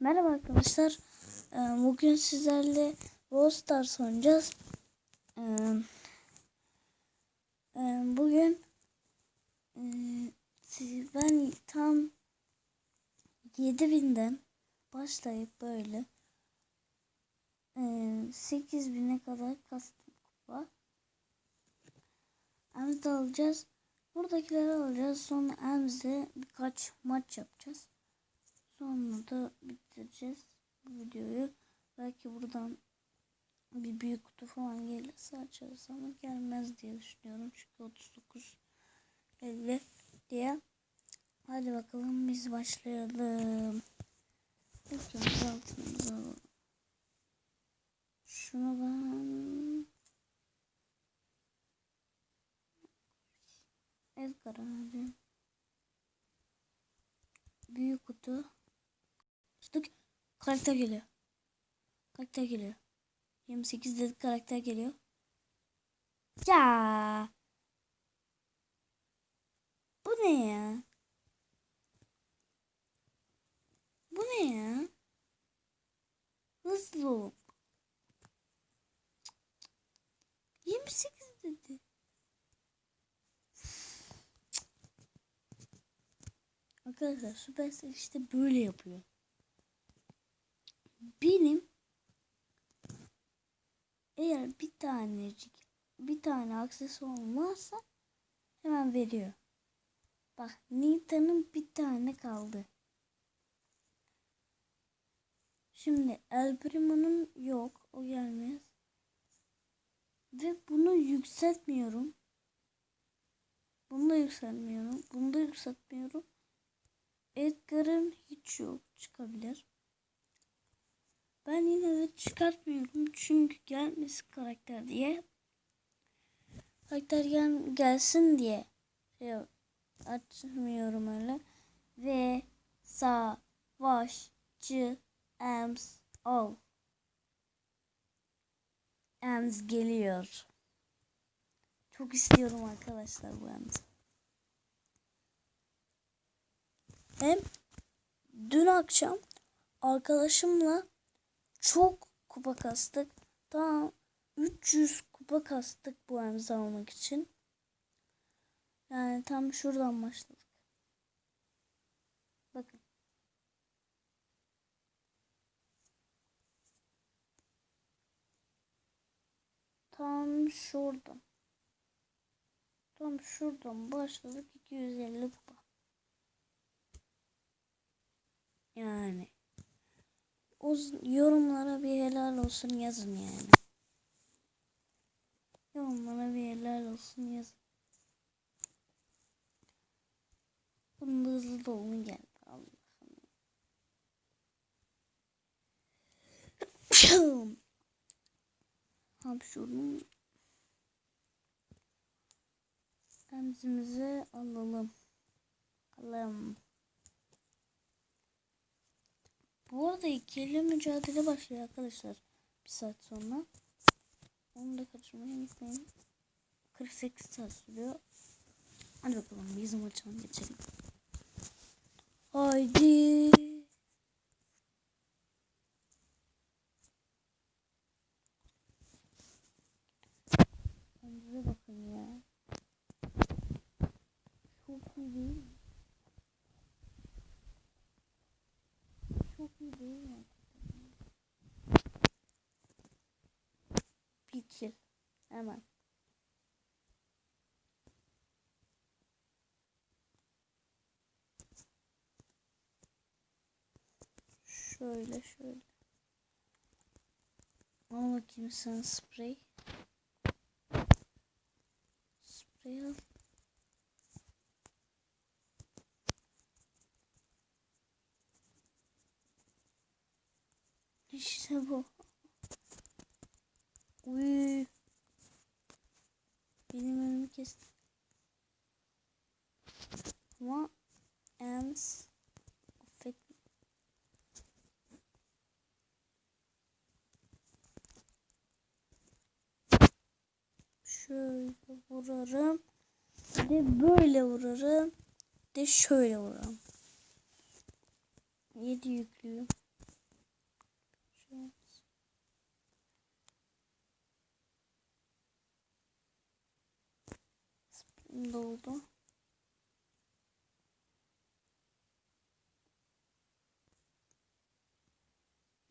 Merhaba arkadaşlar. Ee, Bugün sizlerle Brawl Stars oynayacağız. Ee, e, Bugün e, ben tam 7000'den başlayıp böyle e, 8000'e kadar kastım kupa. Emz'de alacağız. Buradakileri alacağız. Sonra Emz'de birkaç maç yapacağız. Sonra da bitireceğiz bu videoyu. Belki buradan bir büyük kutu falan gelirse açarız ama gelmez diye düşünüyorum. Çünkü 39 50 diye. Hadi bakalım biz başlayalım. Önce altınımızı alalım. Şunu ben Edgar abi. Büyük kutu. Karakter geliyor. Karakter geliyor. 28 dedik karakter geliyor. Ya. Bu ne ya? Bu ne ya? Hızlı ol. 28 dedi. Arkadaşlar Supercell işte böyle yapıyor. Benim eğer bir tanecik bir tane aksesuarım varsa hemen veriyor. Bak Nita'nın bir tane kaldı. Şimdi El Primo'nun yok. O gelmez. Ve bunu yükseltmiyorum. Bunu da yükseltmiyorum. Bunu da yükseltmiyorum. Edgar'ın hiç yok. Çıkabilir. Ben yine de çıkartmıyorum. Çünkü gelmesin karakter diye. Karakter gel gelsin diye şey açmıyorum öyle. Ve savaşçı Ems ol. Ems geliyor. Çok istiyorum arkadaşlar bu Ems'i. Hem dün akşam arkadaşımla çok kupa kastık. Tam 300 kupa kastık bu emzi almak için. Yani tam şuradan başladık. Bakın. Tam şuradan. Tam şuradan başladık 250 kupa. Yani. O yorumlara bir helal olsun yazın yani. Yorumlara bir helal olsun yazın. Bunun hızlı dolma geldi. Allah'ım. Hapşurdum. Emzimizi alalım. Alalım. Bu arada ikili mücadele başlıyor arkadaşlar. Bir saat sonra. Onu da kaçırmayı unutmayın. 48 saat sürüyor. Hadi bakalım bizim maçına geçelim. Haydi. Kendinize bakın ya. Çok iyi değil mi? Çok iyi değil mi? Piçil. Hemen. Şöyle şöyle. Al bakayım sen sprey. Sprey al. İşte bu. Uy. Benim önümü kesti. Ama Ems affet. Şöyle vurarım. De böyle vurarım. De şöyle vurarım. 7 yüklüyor. Oldu.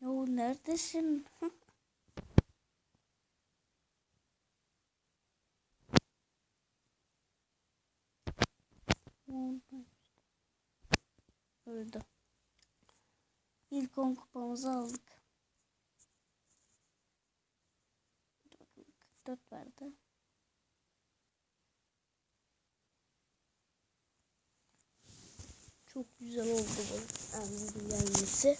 Yo neredesin? Öldü. İlk 10 kupamızı aldık. Dur bakalım, 44 verdi. Çok güzel oldu bu Emre'nin gelmesi.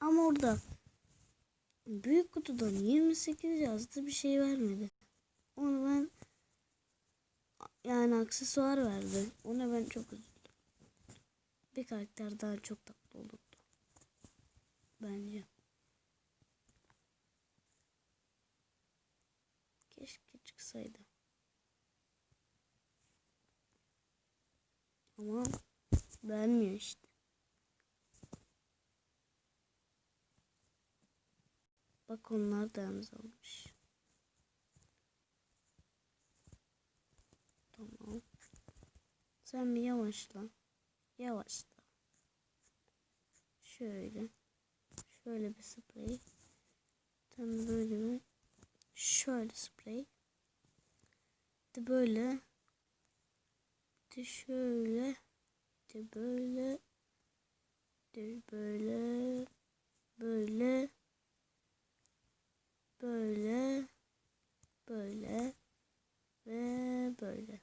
Ama orada büyük kutudan 28 yazdı bir şey vermedi. Onu ben yani aksesuar verdi. Ona ben çok üzüldüm. Bir karakter daha çok tatlı olurdu. Bence. Keşke çıksaydı. Ama beğenmiyor işte. Bak onlar da yalnız olmuş. Tamam. Sen bir yavaşla. Yavaşla. Şöyle. Şöyle bir sprey. Tam böyle bir. Şöyle sprey. De böyle. De şöyle. De böyle. De böyle. Böyle. Böyle. Böyle. Ve böyle.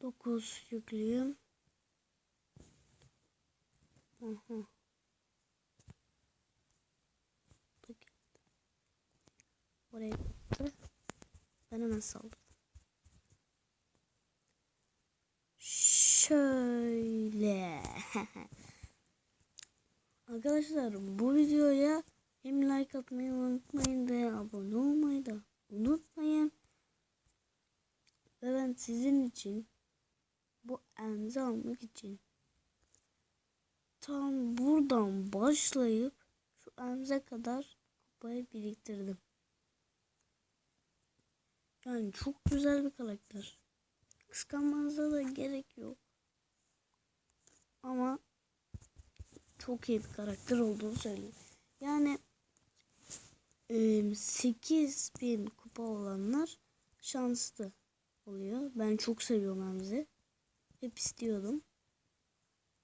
9 yüklüyüm. Aha. Oraya gitti. Ben hemen saldırdım. Şöyle. Arkadaşlar bu videoya hem like atmayı unutmayın ve abone olmayı da unutmayın. Ve ben sizin için bu emzi almak için tam buradan başlayıp şu emze kadar kupayı biriktirdim. Yani çok güzel bir karakter. Kıskanmanıza da gerek yok. Ama çok iyi bir karakter olduğunu söyleyeyim. Yani 8000 kupa olanlar şanslı oluyor. Ben çok seviyorum Hamzi. Hep istiyordum.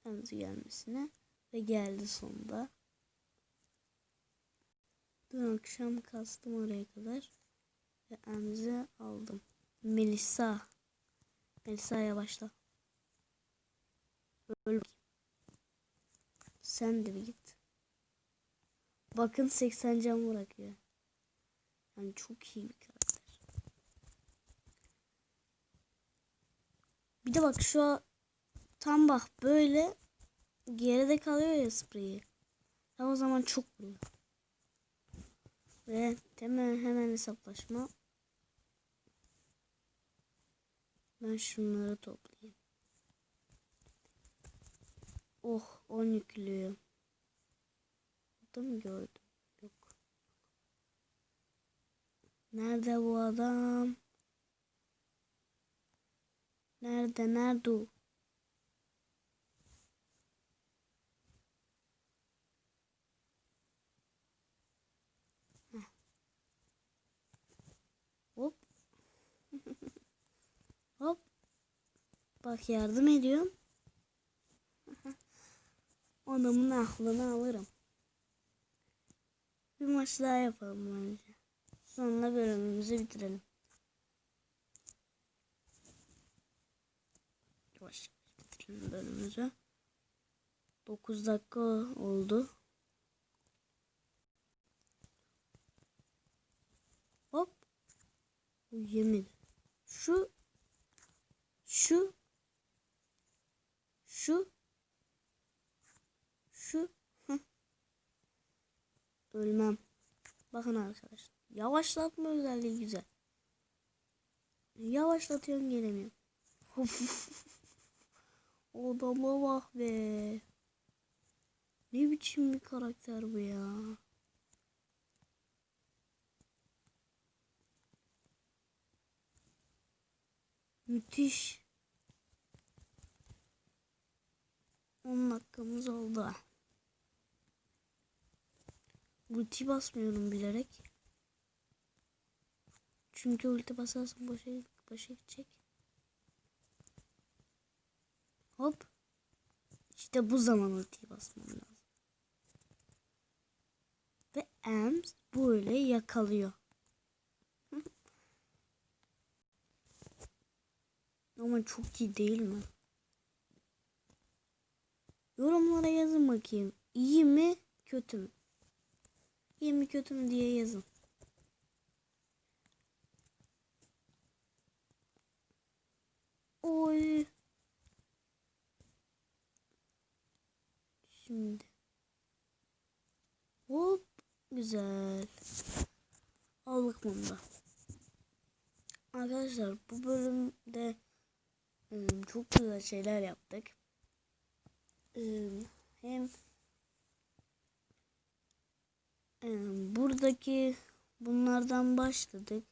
Hamzi gelmesine. Ve geldi sonunda. Dün akşam kastım oraya kadar. Ve Hamzi aldım. Melisa. Melisa'ya başla. Öl. Sen de bir git. Bakın 80 can bırakıyor. Yani çok iyi bir karakter. Bir de bak şu tam bak böyle geride kalıyor ya spreyi. Tam o zaman çok vuruyor. Ve hemen hemen hesaplaşma. Ben şunları toplayayım. Oh 10 yüklüyor. Burada mı gördüm? Yok. Nerede bu adam? Nerede? Nerede o? Hop. Hop. Bak yardım ediyorum. Adamın aklını alırım. Bir maç daha yapalım bence. Sonra bölümümüzü bitirelim. Yavaş bitirelim bölümümüzü. 9 dakika oldu. Hop. Bu yemedi. Şu şu şu. Ölmem. Bakın arkadaşlar. Yavaşlatma özelliği güzel. Yavaşlatıyorum gelemiyorum. Odama bak be. Ne biçim bir karakter bu ya. Müthiş. 10 dakikamız oldu. Ulti basmıyorum bilerek. Çünkü ulti basarsam boşa, boşa gidecek. Hop. İşte bu zaman ultiyi basmam lazım. Ve Ems böyle yakalıyor. Ama çok iyi değil mi? Yorumlara yazın bakayım. İyi mi, kötü mü? İyi mi, kötü mü diye yazın. Oy. Şimdi. Hop. Güzel. Aldık bunu da. Arkadaşlar bu bölümde ım, çok güzel şeyler yaptık. Hem buradaki bunlardan başladık.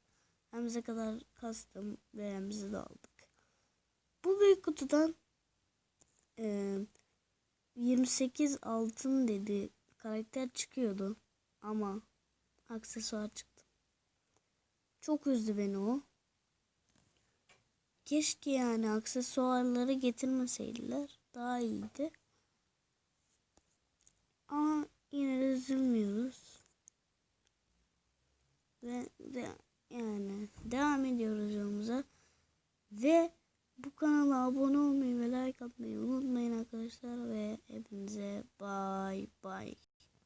Hemze kadar kastım ve hemze de aldık. Bu büyük kutudan ım, 28 altın dedi karakter çıkıyordu ama aksesuar çıktı. Çok üzdü beni o. Keşke yani aksesuarları getirmeseydiler. Daha iyiydi. Ama yine de üzülmüyoruz. Ve de, yani devam ediyoruz yolumuza. Ve bu kanala abone olmayı ve like atmayı unutmayın arkadaşlar. Ve hepinize bay bay.